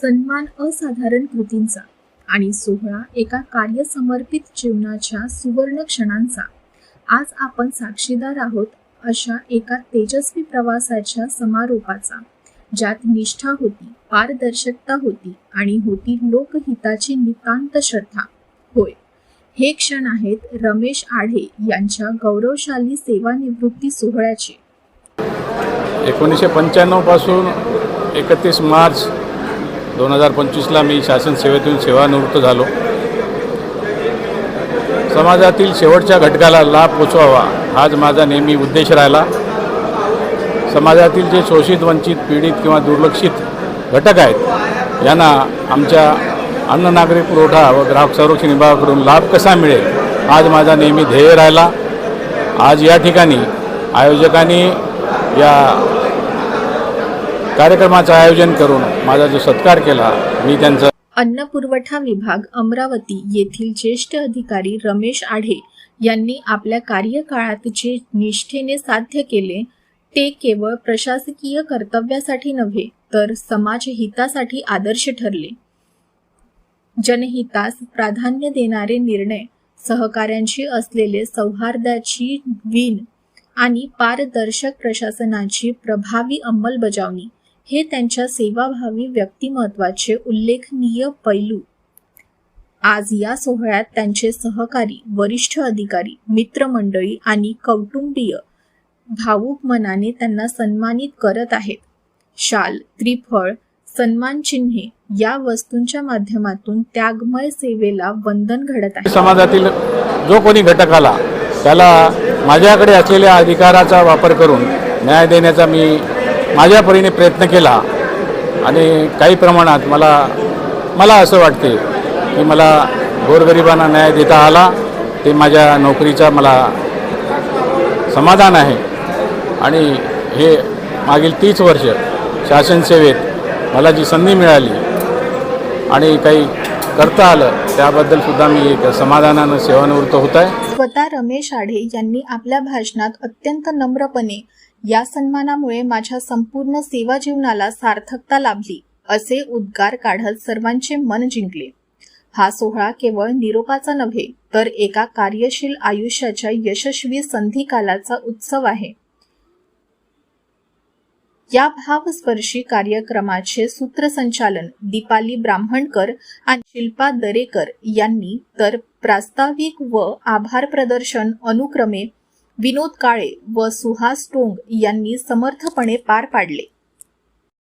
सन्मान असाधारण कृतींचा आणि सोहळा एका कार्यसमर्पित जीवनाच्या सुवर्ण क्षणांचा. आज आपण साक्षीदार आहोत अशा एका तेजस्वी प्रवासाच्या समारोपाचा ज्यात निष्ठा होती पारदर्शकता होती आणि होती लोकहिताची नितांत श्रद्धा. होय हे क्षण आहेत रमेश आढे यांच्या गौरवशाली सेवानिवृत्ती सोहळ्याचे. एकोणीसशे पंच्याण्णवपासून एकतीस मार्च दोन हजार पंचवीसला मी शासन सेवेतून सेवानिवृत्त झालो. समाजातील शेवटच्या घटकाला लाभ पोचवावा हाच माझा नेहमी उद्देश राहिला. समाजातील जे शोषित वंचित पीडित किंवा दुर्लक्षित घटक आहेत यांना आमच्या अन्न नागरी पुरवठा व ग्राहक संरक्षण विभागाकडून लाभ कसा मिळेल आज माझा नेहमी ध्येय राहिला. आज या ठिकाणी आयोजकांनी या कार्यक्रमाचं आयोजन करून माझा जो सत्कार केला मी त्यांचा अन्न पुरवठा विभाग अमरावती येथील ज्येष्ठ अधिकारी रमेश आढे यांनी आपल्या कार्यकाळात जे निष्ठेने साध्य केले. ते केवळ प्रशासकीय कर्तव्यासाठी नव्हे तर समाज हितासाठी आदर्श ठरले. जनहितास प्राधान्य देणारे निर्णय सहकाऱ्यांशी असलेले सौहार्दाची विण आणि पारदर्शक प्रशासनाची प्रभावी अंमलबजावणी हे त्यांच्या सेवाभावी व्यक्तिमत्वाचे उल्लेखनीय पैलू. आज या सोहळ्यात त्यांचे सहकारी वरिष्ठ अधिकारी मित्रमंडळी आणि कौटुंबीय भावूक मनाने त्यांना सन्मानित करत आहेत. शाल त्रिफळ सन्मान चिन्हे या वस्तूंच्या माध्यमातून त्यागमय सेवेला वंदन घडत आहे. समाजातील जो कोणी घटक आला त्याला माझ्याकडे असलेल्या अधिकाराचा वापर करून न्याय देण्याचा मी माझ्या परीने प्रयत्न केला आणि काही प्रमाणात मला मला असं वाटते की मला गोरगरिबांना न्याय देता आला ते माझ्या नोकरीचा मला समाधान आहे. आणि हे मागील तीस वर्ष शासनसेवेत मला जी संधी मिळाली आणि काही करता आलं त्याबद्दल सुद्धा मी एक समाधानानं सेवानिवृत्त होत आहे. स्वतः रमेश आढे यांनी आपल्या भाषणात अत्यंत नम्रपणे या सन्मानामुळे माझ्या संपूर्ण सेवा जीवनाला सार्थकता लाभली असे उद्गार काढत सर्वांचे मन जिंकले. हा सोहळा केवळ निरोपाचा नव्हे तर एका कार्यशील आयुष्याच्या यशस्वी संधिकालाचा उत्सव आहे. या भावस्पर्शी कार्यक्रमाचे सूत्रसंचालन दीपाली ब्राह्मणकर आणि शिल्पा दरेकर यांनी तर प्रास्ताविक व आभार प्रदर्शन अनुक्रमे विनोद काळे व सुहास टोंग यांनी समर्थपणे पार पाडले.